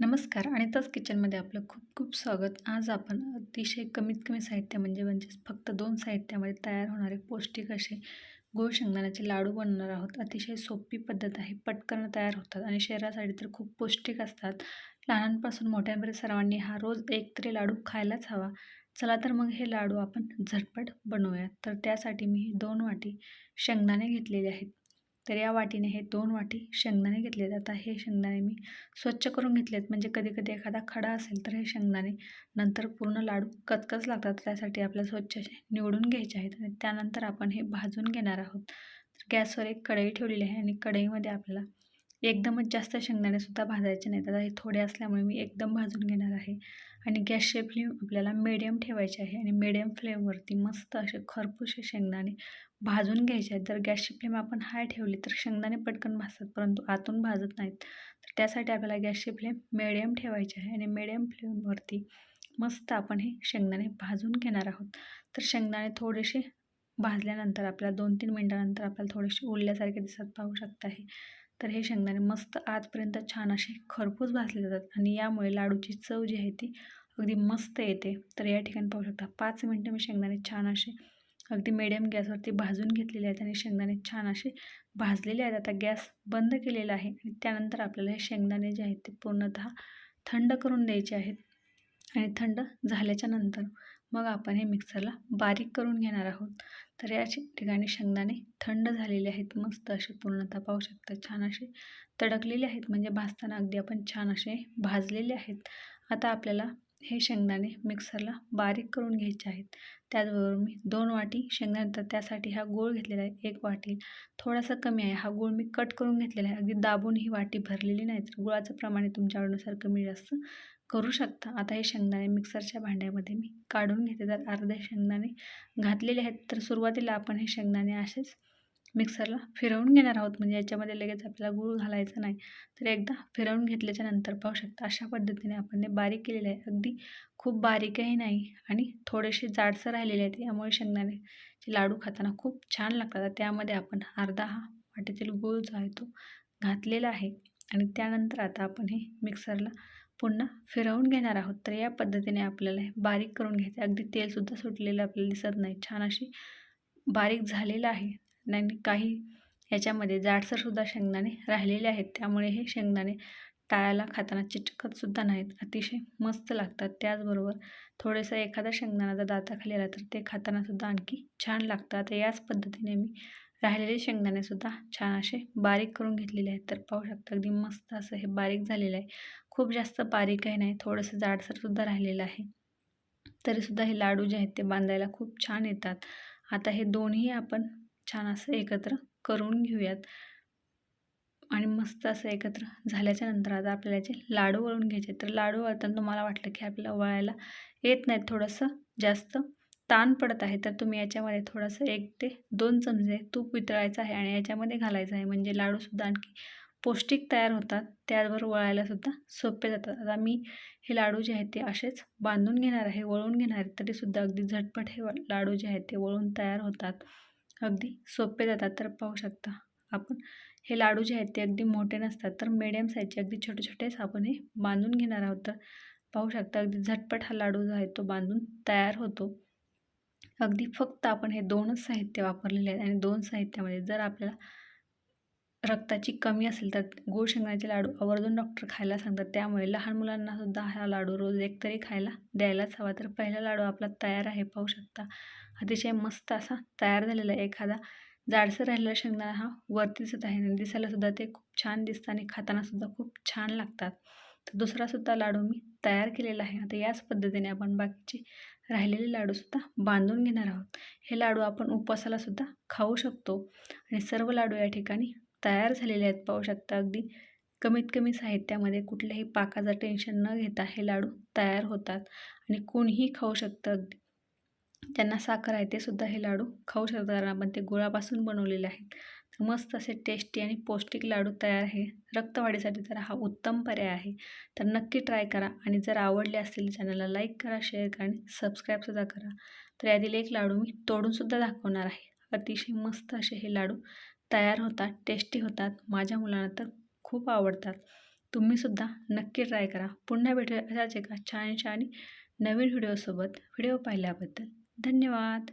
नमस्कार अनिताच किचनमध्ये आपलं खूप खूप स्वागत. आज आपण अतिशय कमीत कमी साहित्य म्हणजे म्हणजेच फक्त दोन साहित्यामध्ये तयार होणारे पौष्टिक असे गोड शेंगदाण्याचे लाडू बनवणार आहोत. अतिशय सोपी पद्धत आहे. पटकन तयार होतात आणि शरीरासाठी तर खूप पौष्टिक असतात. लहानांपासून मोठ्यांपर्यंत सर्वांनी हा रोज एक तरी लाडू खायलाच हवा. चला तर मग हे लाडू आपण झटपट बनवूयात. तर त्यासाठी मी दोन वाटी शेंगदाणे घेतलेले आहेत. तर या वाटीने हे दोन वाटी शेंगदाणे घेतले जातात. हे शेंगदाणे मी स्वच्छ करून घेतलेत. म्हणजे कधी कधी एखादा खडा असेल तर हे शेंगदाणे नंतर पूर्ण लाडू कचकच लागतात. त्यासाठी आपल्याला स्वच्छ निवडून घ्यायचे आहेत आणि त्यानंतर आपण हे भाजून घेणार आहोत. तर गॅसवर एक कढई ठेवलेली आहे आणि कढईमध्ये आपल्याला एकदमच जास्त शेंगदाणेसुद्धा भाजायचे नाहीत. आता हे थोडे असल्यामुळे मी एकदम भाजून घेणार आहे. आणि गॅसचे फ्लेम आपल्याला मिडियम ठेवायचे आहे आणि मिडियम फ्लेमवरती मस्त असे खरपूसे शेंगदाणे भाजून घ्यायचे आहेत. जर गॅसची फ्लेम आपण हाय ठेवली तर शेंगदाणे पटकन भाजतात परंतु आतून भाजत नाहीत. तर त्यासाठी आपल्याला गॅसची फ्लेम मिडियम ठेवायची आहे आणि मिडियम फ्लेमवरती मस्त आपण हे शेंगदाणे भाजून घेणार आहोत. तर शेंगदाणे थोडेसे भाजल्यानंतर आपल्याला दोन तीन मिनटानंतर आपल्याला थोडेसे उरल्यासारखे दिसत पाहू शकता आहे तर हे शेंगदाणे मस्त आजपर्यंत छान असे खरपूस भाजले जातात आणि यामुळे लाडूची चव जी आहे ती अगदी मस्त येते. तर या ठिकाणी पाहू शकता पाच मिनटं मी शेंगदाणे छान असे अगदी मिडियम गॅसवरती भाजून घेतलेले आहेत आणि शेंगदाणे छान असे भाजलेले आहेत. आता गॅस बंद केलेला आहे आणि त्यानंतर आपल्याला हे शेंगदाणे जे आहेत ते पूर्णतः थंड करून द्यायचे आहेत आणि थंड झाल्याच्यानंतर मग आपण हे मिक्सरला बारीक करून घेणार आहोत. तर या ठिकाणी शेंगदाणे थंड झालेले आहेत. मस्त असे पूर्णतः पाहू शकता छान असे तडकलेले आहेत. म्हणजे भाजताना अगदी आपण छान असे भाजलेले आहेत. आता आपल्याला हे शेंगदाणे मिक्सरला बारीक करून घ्यायचे आहेत. त्याचबरोबर मी दोन वाटी शेंगदाणे तर त्यासाठी हा गूळ घेतलेला आहे एक वाटी. थोडासा कमी आहे हा गूळ मी कट करून घेतलेला आहे. अगदी दाबून ही वाटी भरलेली नाही तर गुळाचं प्रमाण तुमच्या आवडीनुसार कमी जास्त करू शकता. आता हे शेंगदाणे मिक्सरच्या भांड्यामध्ये मी काढून घेते. तर अर्धे शेंगदाणे घातलेले आहेत. तर सुरुवातीला आपण हे शेंगदाणे असेच मिक्सरला फिरवून घेणार आहोत. म्हणजे याच्यामध्ये लगेच आपल्याला गूळ घालायचा नाही. तर एकदा फिरवून घेतल्याच्या नंतर पाहू शकता अशा पद्धतीने आपण ते बारीक केलेले आहे. अगदी खूप बारीकही नाही आणि थोडेसे जाडसर राहिलेले आहेत. यामुळे शेंगदाण्याचे लाडू खाताना खूप छान लागतात. त्यामध्ये आपण अर्धा हा वाटेतील गूळ जो आहे तो घातलेला आहे आणि त्यानंतर आता आपण हे मिक्सरला पुन्हा फिरवून घेणार आहोत. तर या पद्धतीने आपल्याला हे बारीक करून घ्यायचं अगदी तेलसुद्धा सुटलेलं आपल्याला दिसत नाही. छान अशी बारीक झालेलं आहे. नाही काही याच्यामध्ये जाडसरसुद्धा शेंगदाणे राहिलेले आहेत. त्यामुळे हे शेंगदाणे टाळायला खाताना चिटकतसुद्धा नाहीत. अतिशय मस्त लागतात. त्याचबरोबर थोडंसं एखादा शेंगदाणा जर दाताखाली आला तर ते खातानासुद्धा आणखी छान लागतात याच पद्धतीने मी राहिलेले शेंगदाणेसुद्धा छान असे बारीक करून घेतलेले आहेत. तर पाहू शकता अगदी मस्त असं हे बारीक झालेलं आहे. खूप जास्त बारीकही नाही थोडंसं जाडसरसुद्धा राहिलेलं आहे. तरीसुद्धा हे लाडू जे आहेत ते बांधायला खूप छान येतात. आता हे दोन्ही आपण छान असं एकत्र करून घेऊयात. आणि मस्त असं एकत्र झाल्याच्यानंतर आता आपल्याला जे लाडू वळून घ्यायचे तर लाडू वळताना तुम्हाला वाटलं की आपल्याला वळायला येत नाहीत थोडंसं जास्त ताण पडत आहे. तर तुम्ही याच्यामध्ये थोडंसं एक ते दोन चमचे तूप वितळायचं आहे आणि याच्यामध्ये घालायचं आहे. म्हणजे लाडूसुद्धा आणखी पौष्टिक तयार होतात त्याचबरोबर वळायलासुद्धा सोपे जातात. आता मी हे लाडू जे आहेत ते असेच बांधून घेणार आहे वळून घेणार आहे तरीसुद्धा अगदी झटपट हे लाडू जे आहेत ते वळून तयार होतात. अगदी सोपे जातात तर पाहू शकता. आपण हे लाडू जे आहेत ते अगदी मोठे नसतात तर मीडियम साईजचे अगदी छोटे छोटेच आपण हे बांधून घेणार आहोत. तर पाहू शकता अगदी झटपट हा लाडू जो आहे तो बांधून तयार होतो. अगदी फक्त आपण हे दोनच साहित्य वापरलेले आहेत आणि दोन साहित्यामध्ये जर आपल्याला रक्ताची कमी असेल तर गोड शेंगण्याचे लाडू आवर्जून डॉक्टर खायला सांगतात. त्यामुळे लहान मुलांनासुद्धा हा लाडू रोज एक तरी खायला द्यायलाच हवा. तर पहिला लाडू आपला तयार आहे पाहू शकता. अतिशय मस्त असा तयार झालेला आहे एखादा. जाडसर राहिलेला शेंगदाणा हा वरती दिसत आहे आणि दिसायलासुद्धा ते खूप छान दिसतं आणि खातानासुद्धा खूप छान लागतात. तर दुसरासुद्धा लाडू मी तयार केलेला आहे. आता याच पद्धतीने आपण बाकीचे राहिलेले लाडूसुद्धा बांधून घेणार आहोत. हे लाडू आपण उपवासालासुद्धा खाऊ शकतो आणि सर्व लाडू या ठिकाणी तयार झालेले आहेत. पाहू शकता अगदी कमीत कमी साहित्यामध्ये कुठल्याही पाकाचं टेन्शन न घेता हे लाडू तयार होतात आणि कोणीही खाऊ शकतं अगदी. ज्यांना साखर आहे ते सुद्धा हे लाडू खाऊ शकतात. कारण आपण ते गुळापासून बनवलेले आहेत. मस्त असे टेस्टी आणि पौष्टिक लाडू तयार आहे. रक्तवाढीसाठी तर हा उत्तम पर्याय आहे. तर नक्की ट्राय करा आणि जर आवडले असतील चॅनलला लाईक करा शेअर करा आणि सबस्क्राईबसुद्धा करा. तर यातील एक लाडू मी तोडूनसुद्धा दाखवणार आहे. अतिशय मस्त असे हे लाडू तयार होतात टेस्टी होतात. माझ्या मुलांना तर खूप आवडतात. तुम्हीसुद्धा नक्की ट्राय करा. पुन्हा भेटूया अशाच एका छानशा आणि नवीन व्हिडिओसोबत व्हिडिओ पाहिल्याबद्दल. धन्यवाद.